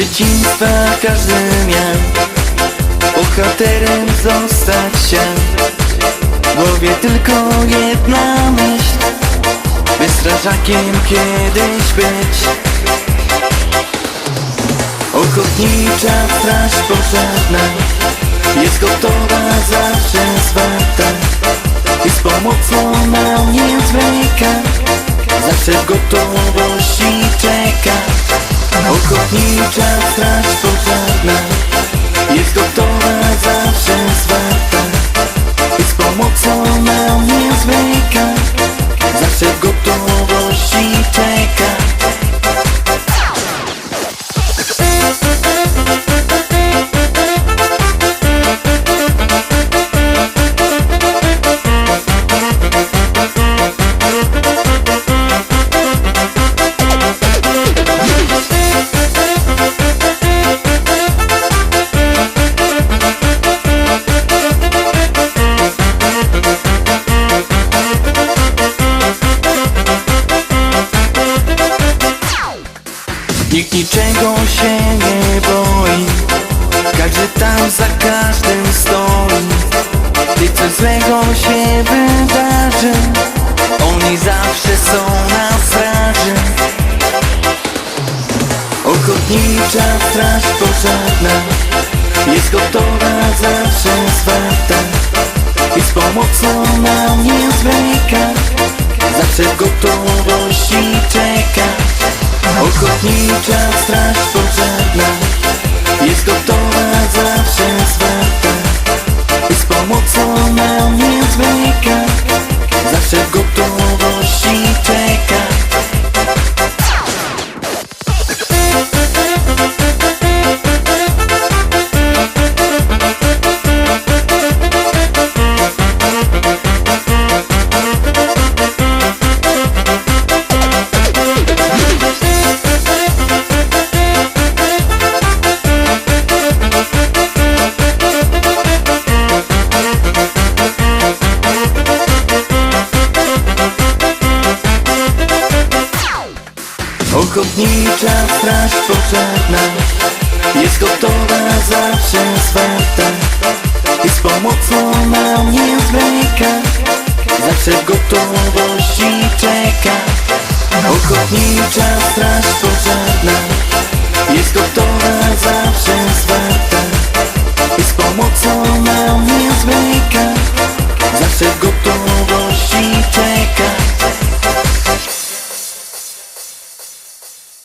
dzieciństwa każdy miał. Bohaterem zostać chciał W głowie tylko jedna myśl. By strażakiem kiedyś być. Ochotnicza straż pożarna. Jest gotowa zawsze zwarta. I z pomocą nam nie zwleka. Zawsze w gotowości czeka Ochotnicza straż pożarna Jest gotowa zawsze zwarta. I z pomocą nam nie zwleka Zawsze w Nikt niczego się nie boi. Każdy tam za każdym stoi. Gdy coś złego się wydarzy Oni zawsze są na straży. Ochotnicza straż pożarna Jest gotowa zawsze zwarta I z pomocą nam nie zwleka Zawsze czeka Ochotnicza straż pożarna Ochotnicza straż pożarna Jest gotowa, zawsze zwarta Jest pomocą nam nie zwleka Zawsze gotowości czeka. Ochotnicza straż pożarna Jest gotowa, zawsze zwarta Jest pomocą nam nie zwleka Zawsze gotowa